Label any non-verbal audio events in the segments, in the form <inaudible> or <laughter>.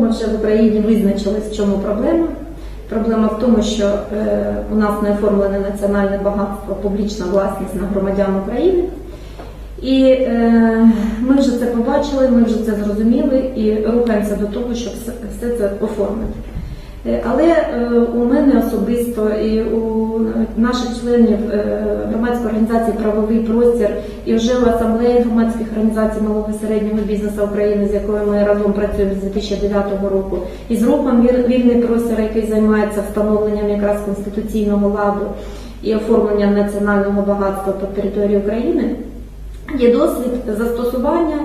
Ми вже в Україні визначились, в чому проблема. Проблема в тому, що е, у нас не оформлене національне багатство, публічна власність на громадян України. І е, ми вже це побачили, ми вже це зрозуміли і рухаємося до того, щоб все це оформити. Е, Але е, у мене особисто і у наших членів е, громадської організації Правовий простір і вже в асамблеї громадських організацій малого і середнього бізнесу України, з якою ми разом працюємо з 2009 року, і з рухом вільний простір, який займається встановленням якраз конституційного ладу і оформленням національного багатства по території України. Є досвід застосування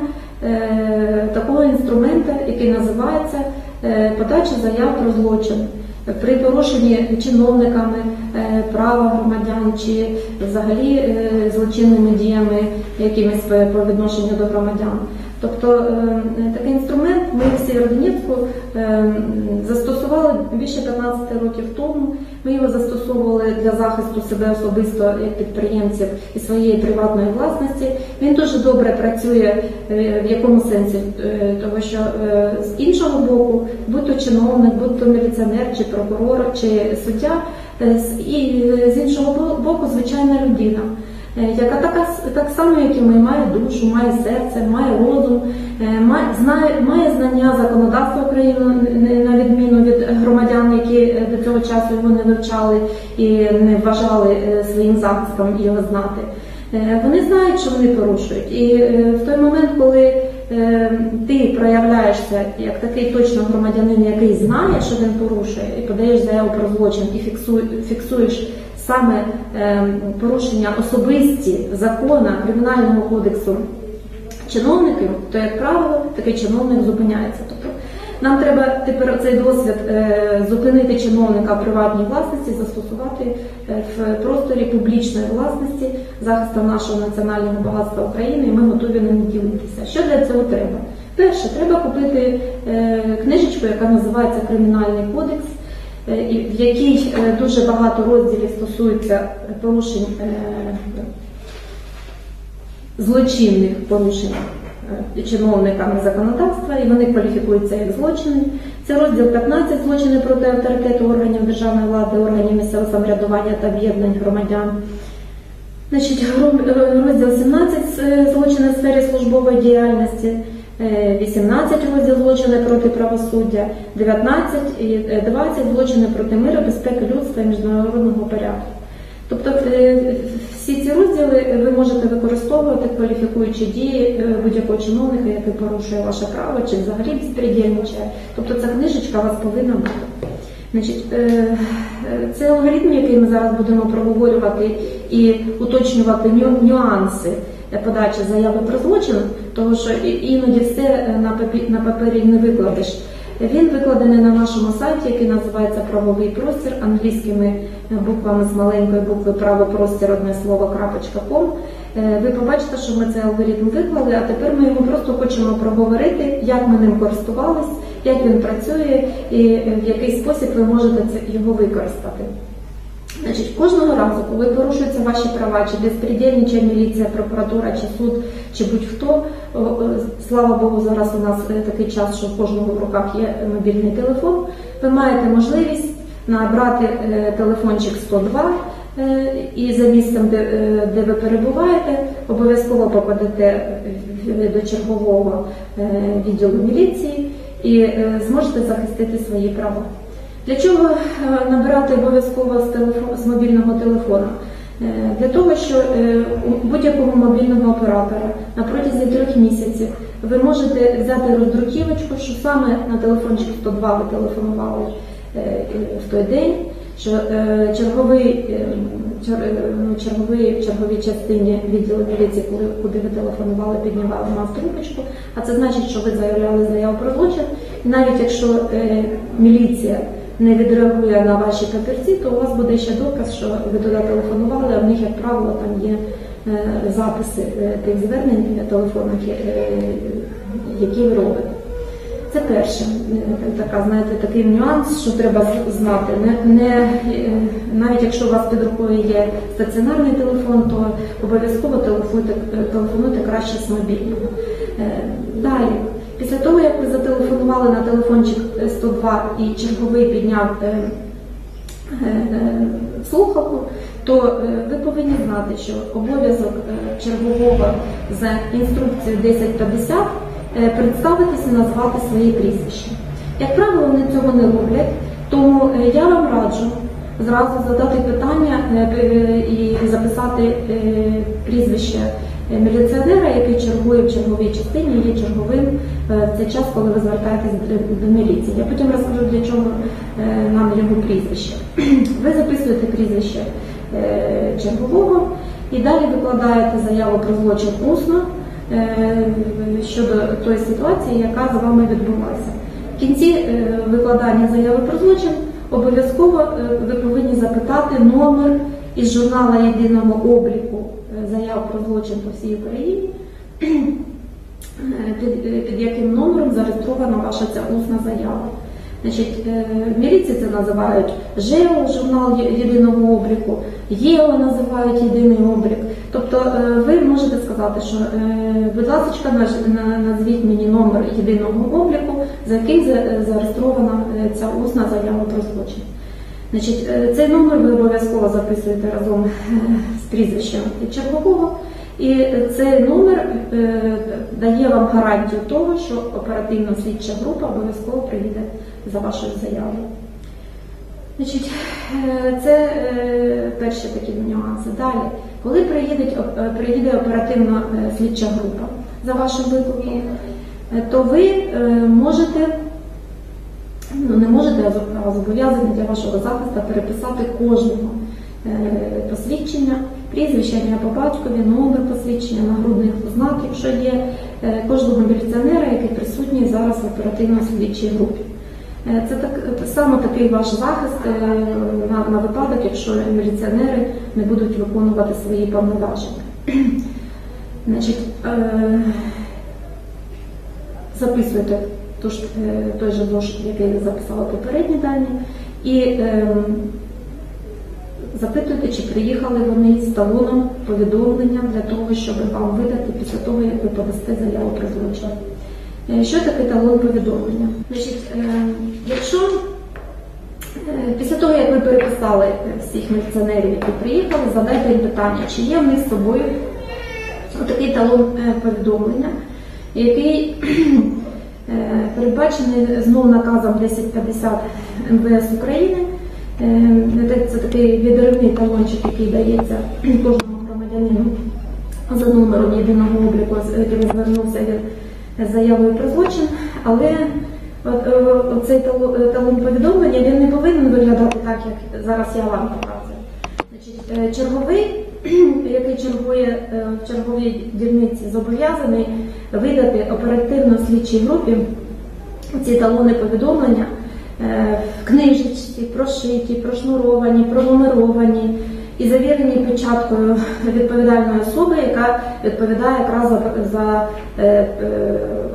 е, такого інструмента, який називається е, подача заяв про злочин при порушенні чиновниками е, права громадян чи взагалі е, злочинними діями якимись по відношенню до громадян. Тобто е, такий інструмент ми в Сєвєродонецьку е, застосували більше 15 років тому. Ми його застосовували для захисту себе особисто як підприємців і своєї приватної власності. Він дуже добре працює е, в якому сенсі, тому що з іншого боку, будь то чиновник, будь то міліціонер, чи прокурор, чи суддя, і з іншого боку, звичайна людина. Е, Яка така так само, як і ми, має душу, має серце, має розум, е, має знає, має знання законодавства України на відміну від громадян, які е, до цього часу його не вивчали і не вважали своїм захистом його знати. Вони знають, що вони порушують. І в той момент, коли ти проявляєшся як такий точно громадянин, який знає, що він порушує, і подаєш заяву про злочин і фіксуєш саме е, порушення особисті закона кримінального кодексу чиновників, то як правило такий чиновник зупиняється. Тобто нам треба тепер цей досвід е, зупинити чиновника в приватній власності, застосувати е, в просторі публічної власності захисту нашого національного багатства України, і ми готові ним ділитися. Що для цього треба? Перше, треба купити е, книжечку, яка називається Кримінальний кодекс. Е, В якій е, дуже багато розділів стосується порушень е, злочинних порушень чиновниками законодавства, і вони кваліфікуються як злочини. Це розділ 15 злочини проти авторитету органів державної влади, органів місцевого самоврядування та об'єднань громадян. Значить, розділ 17 е, злочини в сфері службової діяльності, 18 розділ злочини проти правосуддя, 19 і е, 20 злочини проти миру, безпеки людства і міжнародного порядку. Тобто е, всі ці розділи ви можете використовувати кваліфікуючи дії е, будь-якого чиновника, який порушує ваше право чи взагалі безпредельничає. Тобто ця книжечка вас повинна бути. Значить, е, е, це алгоритм, який ми зараз будемо проговорювати і уточнювати нюанси подачі заяви про злочин, тому що іноді все е, на папері не викладеш. Він викладений на нашому сайті, який називається Правовий простір англійськими е, буквами з маленької букви правопростір одне слово ком. Е, Ви побачите, що ми цей алгоритм виклали, а тепер ми його просто хочемо проговорити, як ми ним користувались, як він працює і в який спосіб ви можете його використати. Значить, кожного разу, коли порушуються ваші права, чи безпредельничає міліція, прокуратура, чи суд, чи будь-хто, о, о, слава Богу, зараз у нас е, такий час, що в кожного в руках є мобільний телефон. Ви маєте можливість набрати е, телефончик 102 е, і за місцем, де, е, де ви перебуваєте, обов'язково попадете до чергового е, відділу міліції і е, зможете захистити свої права. Для чого е, набирати обов'язково з, телефон, з мобільного телефона? Е, Для того, що е, у будь-якого мобільного оператора на протязі трьох місяців ви можете взяти роздруківочку, що саме на телефончик 102 ви телефонували в той день, що черговий, чер, ну, черговий в черговій частині відділу міліції, коли куди ви телефонували, піднімали вас трубочку, а це значить, що ви заявляли заяву про злочин. Навіть якщо міліція не відреагує на ваші папірці, то у вас буде ще доказ, що ви туди телефонували, а в них, як правило, там є е, записи е, тих звернень е, телефонних, які ви робите. Це перше, така, знаєте, такий нюанс, що треба знати. Не, не, навіть якщо у вас під рукою є стаціонарний телефон, то обов'язково телефонуйте, телефонуйте краще з мобільного. Далі, після того, як ви зателефонували на телефончик е, 102 і черговий підняв е, е, е, слухавку, то е, ви повинні знати, що обов'язок е, чергового за інструкцією 1050 е, представитися назвати своє прізвище. Як правило, вони цього не роблять, тому я вам раджу зразу задати питання і записати прізвище міліціонера, який чергує в черговій частині, є черговим е, в цей час, коли ви звертаєтесь до- міліції. Я потім розкажу, для чого е, нам його прізвище. <clears throat> Ви записуєте прізвище е, чергового і далі викладаєте заяву про злочин усно е, щодо тої ситуації, яка з вами відбулася. В кінці е, викладання заяви про злочин обов'язково е, ви повинні запитати номер із журнала єдиного обліку е, заяв про злочин по всій Україні, <clears throat> е, під, яким номером зареєстрована ваша ця усна заява. Значить, е, міліції це називають ЖЕО, журнал єдиного обліку, ЄО називають єдиний облік. Тобто е, ви можете сказати, що, будь ласка, назвіть мені номер єдиного обліку, за яким зареєстрована ця усна заява про злочин. Значить, е, цей номер ви обов'язково записуєте разом е, з прізвищем чергового. І цей номер е, дає вам гарантію того, що оперативна слідча група обов'язково приїде за вашою заявою. Значить, це перші такі нюанси. Далі, коли приїде, приїде оперативна слідча група за вашим викликом, то ви можете ну не можете, зобов'язані для вашого захисту переписати кожного е, посвідчення, прізвище, ім'я по батькові, номер посвідчення, нагрудних ознак, якщо є е, кожного міліціонера, який присутній зараз в оперативно-слідчій групі. Е, Це так саме такий ваш захист на, на випадок, якщо міліціонери не будуть виконувати свої повноваження. Значить, е, записуєте ту ж, е, той же зошит, який ви записали попередні дані, і е, запитуєте, чи приїхали вони з талоном повідомлення для того, щоб вам видати після того, як ви подасте заяву про злочин. Е, Що таке талон повідомлення? Значить, е, якщо після того, як ви переписали всіх міліціонерів, які приїхали, задайте їм питання, чи є в них з собою отакий талон повідомлення, який передбачений знову наказом 1050 МВС України. Е, Це такий відривний талончик, який дається кожному громадянину за номером єдиного обліку, з яким звернувся з заявою про злочин, але е, оцей талон, е, повідомлення він не повинен виглядати так, як зараз я вам показую. Е, черговий, <clears throat> який чергує е, в черговій дільниці, зобов'язаний видати оперативно-слідчій групі ці талони повідомлення е, в книжечці, прошиті, прошнуровані, пронумеровані і завірені печаткою відповідальної особи, яка відповідає якраз за, е,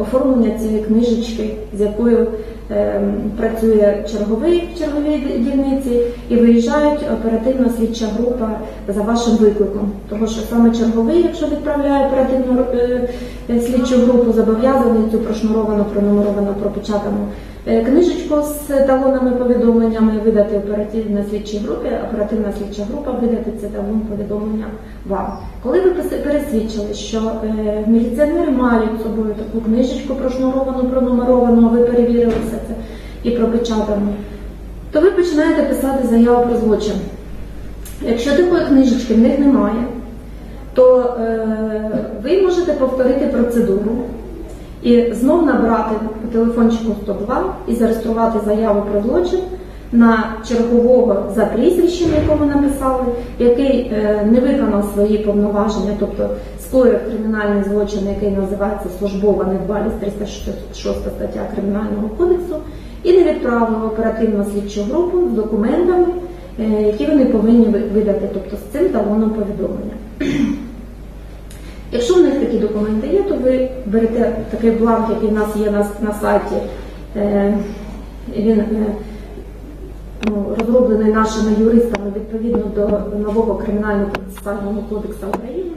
оформлення цієї книжечки, з якою працює черговий в черговій дільниці, і виїжджають оперативна слідча група за вашим викликом. Тому що саме черговий, якщо відправляє оперативну е, е, слідчу групу, зобов'язаний цю прошнуровану, пронумеровану, пропечатану е, книжечку з талонами повідомленнями видати оперативна слідчій групі, оперативна слідча група видати це талон повідомлення вам. Коли ви пересвідчили, що е, міліціонери мають з собою таку книжечку прошнуровану, пронумеровану, а ви перевірили все це і пропечатану, то ви починаєте писати заяву про злочин. Якщо такої книжечки в них немає, то е, ви можете повторити процедуру і знов набрати по телефончику 102 і зареєструвати заяву про злочин на чергового за прізвищем, якому написали, який е, не виконав свої повноваження, тобто скоїв кримінальний злочин, який називається службова недбалість 306 стаття Кримінального кодексу, і не відправив оперативну слідчу групу з документами, е, які вони повинні видати, тобто з цим талоном повідомлення. Якщо в них такі документи є, то ви берете такий бланк, який в нас є на, на сайті. Е, він ну, розроблений нашими юристами відповідно до нового кримінального процесуального кодексу України.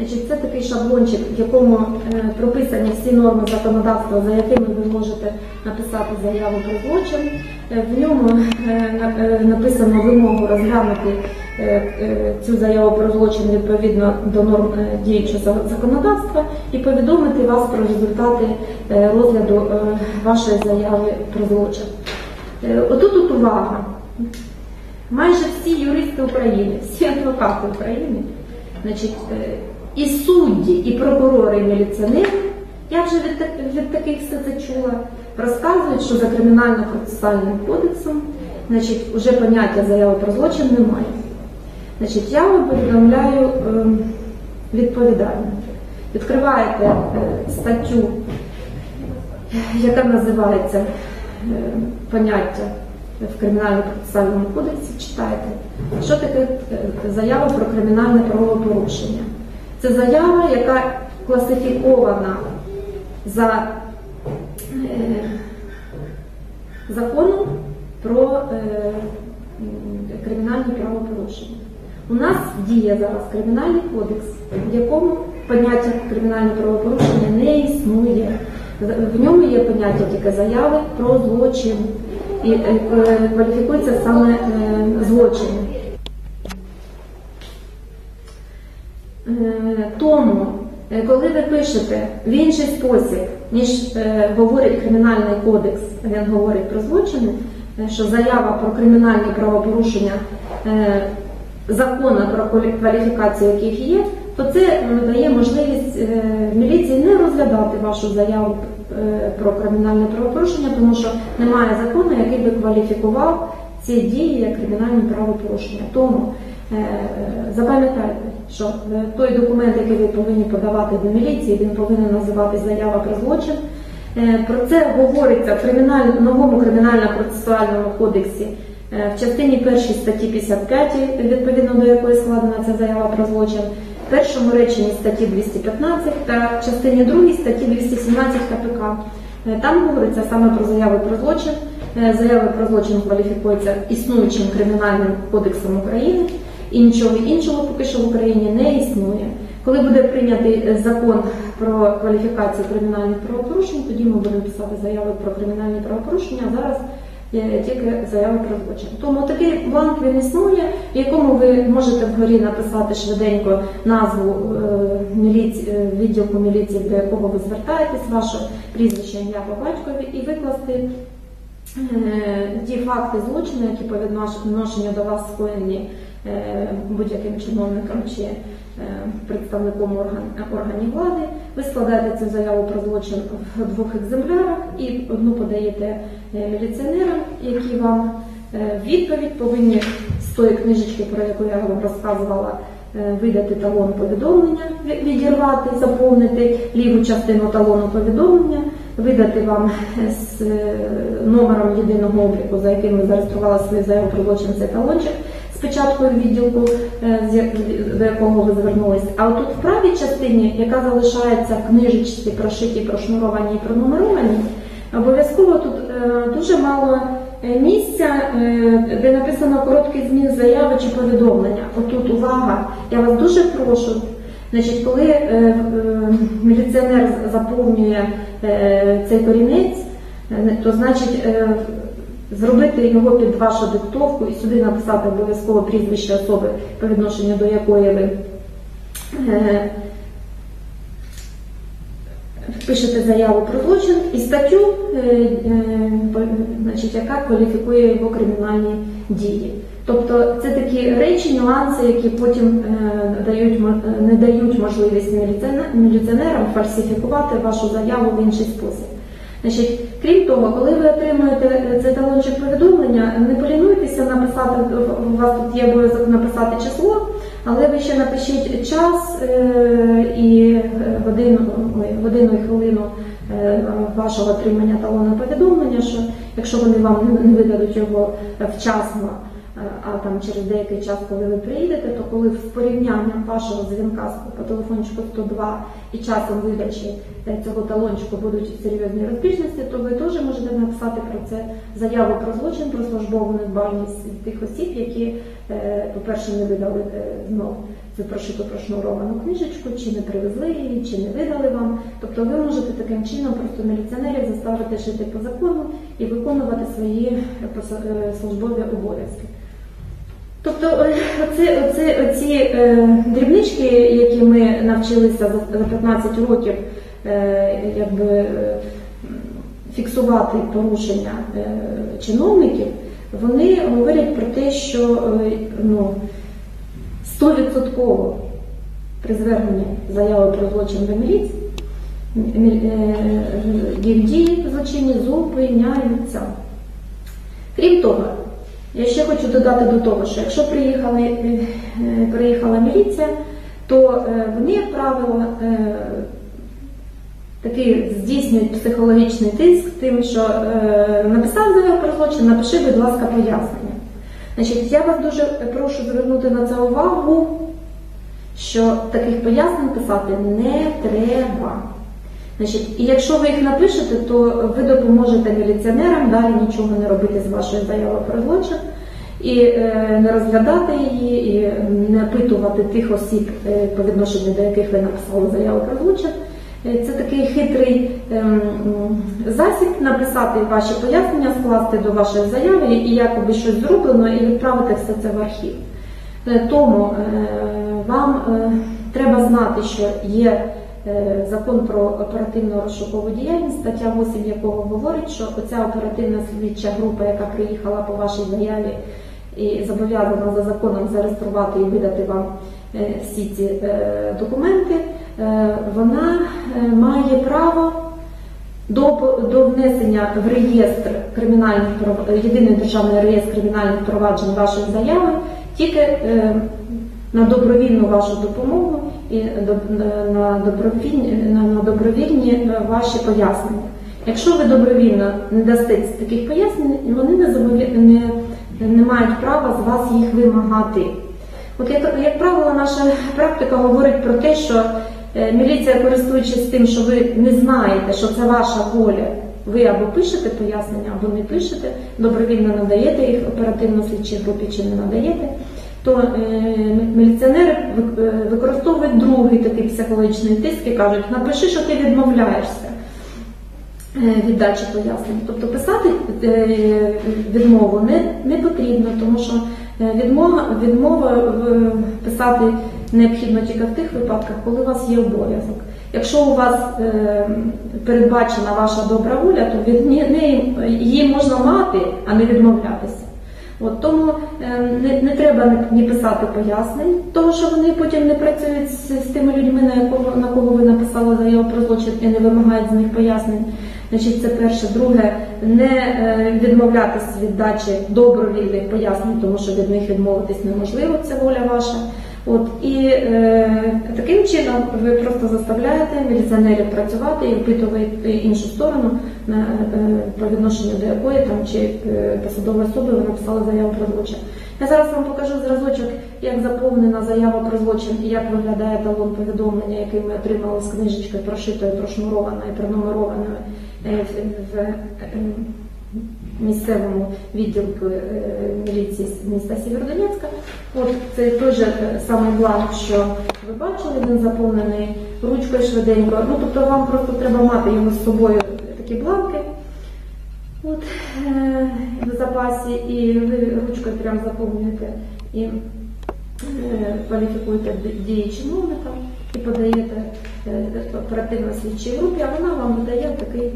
Значить, це такий шаблончик, в якому е, прописані всі норми законодавства, за якими ви можете написати заяву про злочин. Е, В ньому е, написано вимогу розглянути цю заяву про злочин відповідно до норм діючого законодавства і повідомити вас про результати розгляду вашої заяви про злочин. Е, Отут от увага. Майже всі юристи України, всі адвокати України, значить, е, і судді, і прокурори, і міліціонери, я вже від, від таких все це чула, розказують, що за кримінально-процесуальним кодексом значить, вже поняття заяви про злочин немає. Значить, я вам повідомляю ем, відповідально. Відкриваєте е, статтю, яка називається поняття в кримінально-процесуальному кодексі, читайте, що таке е, заява про кримінальне правопорушення. Це заява, яка класифікована за е, законом про е, кримінальні правопорушення. У нас діє зараз кримінальний кодекс, в якому поняття кримінальне правопорушення не існує. В ньому є поняття тільки заяви про злочин. І е, е, кваліфікується саме е, злочин. Тому, коли ви пишете в інший спосіб, ніж говорить кримінальний кодекс, він говорить про злочини, що заява про кримінальні правопорушення закону про кваліфікацію яких є, то це дає можливість е, міліції не розглядати вашу заяву е, про кримінальне правопорушення, тому що немає закону, який би кваліфікував ці дії як кримінальні правопорушення. Тому е, е, запам'ятайте, що е, той документ, який ви повинні подавати до міліції, він повинен називатися заява про злочин. Е, Про це говориться в криміналь- новому кримінально-процесуальному кодексі е, в частині першій статті 55, відповідно до якої складена ця заява про злочин, першому реченні статті 215 та частині 2 статті 217 КПК. Е, Там говориться саме про заяви про злочин. Е, Заяви про злочин кваліфікуються існуючим кримінальним кодексом України, і нічого іншого поки що в Україні не існує. Коли буде прийнятий е, закон про кваліфікацію кримінальних правопорушень, тоді ми будемо писати заяви про кримінальні правопорушення. Зараз тільки заяви про злочин. Тому такий бланк він існує, в якому ви можете вгорі написати швиденько назву е, міліці, е, відділку міліції, до якого ви звертаєтесь, ваше прізвище, ім'я по батькові, і викласти е, ті факти злочину, які по відношенню до вас скоєні будь-яким чиновником чи представником органів влади, ви складаєте цю заяву про злочин в двох екземплярах і одну подаєте е, міліціонерам, які вам е, відповідь повинні з тої книжечки, про яку я вам розказувала, е, видати талон повідомлення, відірвати, заповнити ліву частину талону повідомлення, видати вам е, з е, номером єдиного обліку, за яким ви зареєстрували свою заяву про злочин цей талончик з печаткою відділку, е, до якого ви звернулись. А тут в правій частині, яка залишається в книжечці прошиті, прошнуровані і пронумеровані, обов'язково тут е, дуже мало е, місця, де написано короткий зміст заяви чи повідомлення. Отут увага, я вас дуже прошу. Значить, коли е, е, міліціонер заповнює е, цей корінець, то значить е, зробити його під вашу диктовку і сюди написати обов'язково прізвище особи, по відношенню до якої ви е, пишете заяву про злочин і статтю, е, е, значить, яка кваліфікує його кримінальні дії. Тобто це такі речі, нюанси, які потім е, дають, не дають можливість міліціонерам фальсифікувати вашу заяву в інший спосіб. Значить, крім того, коли ви отримуєте е, цей талончик повідомлення, не полінуйтеся написати, у вас тут є обов'язок написати число, але ви ще напишіть час е, і е, годину, годину і хвилину вашого отримання талону повідомлення, що якщо вони вам не- видадуть його вчасно, а там через деякий час, коли ви приїдете, то коли в порівнянням вашого дзвінка по телефончику 102 і часом видачі е, цього талончику будуть серйозні розбіжності, то ви теж можете написати про це заяву про злочин, про службову недбальність тих осіб, які, е, по-перше, не видали е, знов цю прошиту прошнуровану книжечку, чи не привезли її, чи не видали вам. Тобто ви можете таким чином просто міліціонерів заставити жити по закону і виконувати свої службові обов'язки. Тобто е, оці, оці, оці е, дрібнички, які ми навчилися за, за 15 років е, якби, е, фіксувати порушення е, чиновників, вони говорять про те, що е, ну, 100% при зверненні заяви про злочин до міліції мі- е, дії злочинні зупиняються. Крім того, я ще хочу додати до того, що якщо приїхали, е, приїхала міліція, то е, вони, як правило, е, такий здійснюють психологічний тиск тим, що написав заяву про злочин, напиши, будь ласка, пояснення. Значить, я вас дуже прошу звернути на це увагу, що таких пояснень писати не треба. Значить, і якщо ви їх напишете, то ви допоможете міліціонерам далі нічого не робити з вашою заявою про злочин і е, не розглядати її, і не опитувати тих осіб, е, по відношенню до яких ви написали заяву про злочин. Е, Це такий хитрий ем, засіб написати ваші пояснення, скласти до вашої заяви і якоби щось зроблено, і відправити все це в архів. Е, Тому е, вам треба знати, що є закон про оперативну розшукову діяльність, стаття 8 якого говорить, що оця оперативна слідча група, яка приїхала по вашій заяві і зобов'язана за законом зареєструвати і видати вам е, всі ці е, документи, е, вона е, має право до, до внесення в реєстр кримінальних єдиний державний реєстр кримінальних проваджень вашої заяви тільки е, на добровільну вашу допомогу і на добровільні, на, добровільні е, ваші пояснення. Якщо ви добровільно не дасте таких пояснень, вони не, не, не мають права з вас їх вимагати. От як, як правило, наша практика говорить про те, що е, міліція, користуючись тим, що ви не знаєте, що це ваша воля, ви або пишете пояснення, або не пишете, добровільно надаєте їх оперативно-слідчій групі чи не надаєте, то е, міліціонери е, використовують другий такий психологічний тиск і кажуть, напиши, що ти відмовляєшся е, від дачі пояснень. Тобто писати відмову не, не потрібно, тому що відмова, відмова писати необхідно тільки в тих випадках, коли у вас є обов'язок. Якщо у вас передбачена ваша добра воля, то від неї її можна мати, а не відмовлятися. От тому е, не, не треба ні- писати пояснень, тому що вони потім не працюють з, з тими людьми, на якого на кого ви написали заяву про злочин і не вимагають з них пояснень. Значить, це перше. Друге, не е, відмовлятися від дачі добровільних пояснень, тому що від них відмовитись неможливо, це воля ваша. От і е, таким чином ви просто заставляєте міліціонерів працювати і опитувати іншу сторону, на, е, по відношенню до якої там чи е, посадової особи ви написали заяву про злочин. Я зараз вам покажу зразочок, як заповнена заява про злочин і як виглядає талон повідомлення, який ми отримали з книжечкою прошитою, прошнурованою, пронумерованою е, в, в е, місцевому відділку е, міліції міста Сєвєродонецька. От це той е, самий бланк, що ви бачили, він заповнений ручкою швиденько. Ну тобто вам просто треба мати його з собою такі бланки. От е, в запасі, і ви ручкою прям заповнюєте і е, кваліфікуєте дії чиновника і подаєте е, оперативно слідчій групі, а вона вам видає такий е,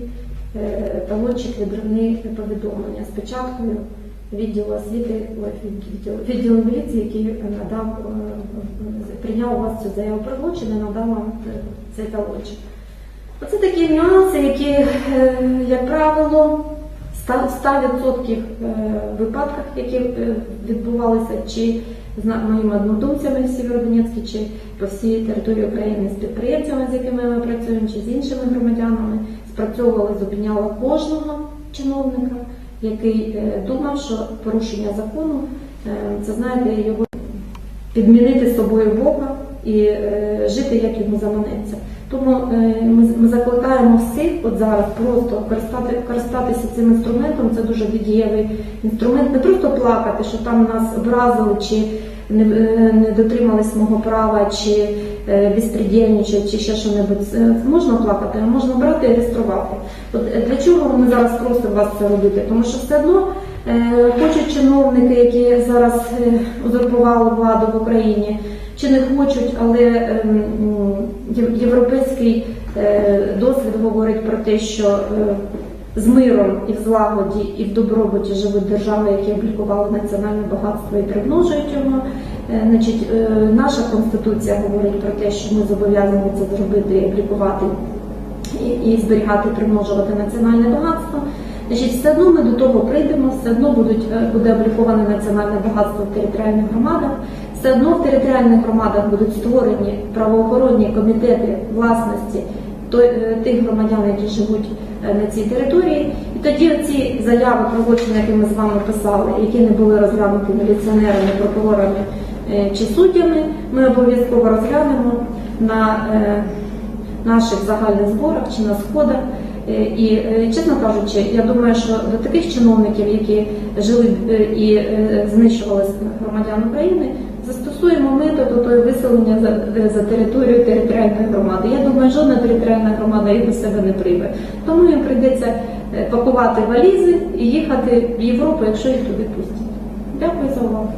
талончик відривний повідомлення Спочатку відділу освіти, відділ, відділ міліції, який надав, е, прийняв у вас цю заяву про злочин і надав вам е, цей талончик. Оце такі нюанси, які, е, як правило, 100% е, випадках, які е, відбувалися чи з моїми однодумцями в Сєвєродонецькій, чи по всій території України з підприємцями, з якими ми працюємо, чи з іншими громадянами, спрацьовували, зупиняли кожного чиновника, який е, думав, що порушення закону це знаєте його підмінити собою Бога і жити, як йому заманеться. Тому е, ми, ми закликаємо всіх от зараз просто користати, користатися цим інструментом. Це дуже дієвий інструмент. Не просто плакати, що там нас образили чи не, е, не дотримались мого права, чи е, безпредельничать, чи ще що-небудь. Це Можна плакати, а можна брати і реєструвати. От для чого ми зараз просимо вас це робити? Тому що все одно хочуть чиновники, які зараз е, узурпували владу в Україні, чи не хочуть, але ем, європейський е, досвід говорить про те, що е, з миром і в злагоді, і в добробуті живуть держави, які облікували національне багатство і примножують його. Е, Значить, е, наша конституція говорить про те, що ми зобов'язані це зробити облікувати і зберігати, примножувати національне багатство. Значить, все одно ми до того прийдемо, все одно будуть, е, буде обліковане національне багатство в територіальних громадах, все одно в територіальних громадах будуть створені правоохоронні комітети власності е, тих громадян, які живуть е, на цій території. І тоді ці заяви про злочини, які ми з вами писали, які не були розглянуті міліціонерами, прокурорами чи суддями, ми обов'язково розглянемо на наших загальних зборах чи на сходах. Е, І е, чесно кажучи, я думаю, що до таких чиновників, які жили е, і знищували громадян України, застосуємо метод той виселення за, за територію територіальної громади. Я думаю, жодна територіальна громада їх до себе не прийме. Тому їм прийдеться пакувати валізи і їхати в Європу, якщо їх туди пустять. Дякую за увагу.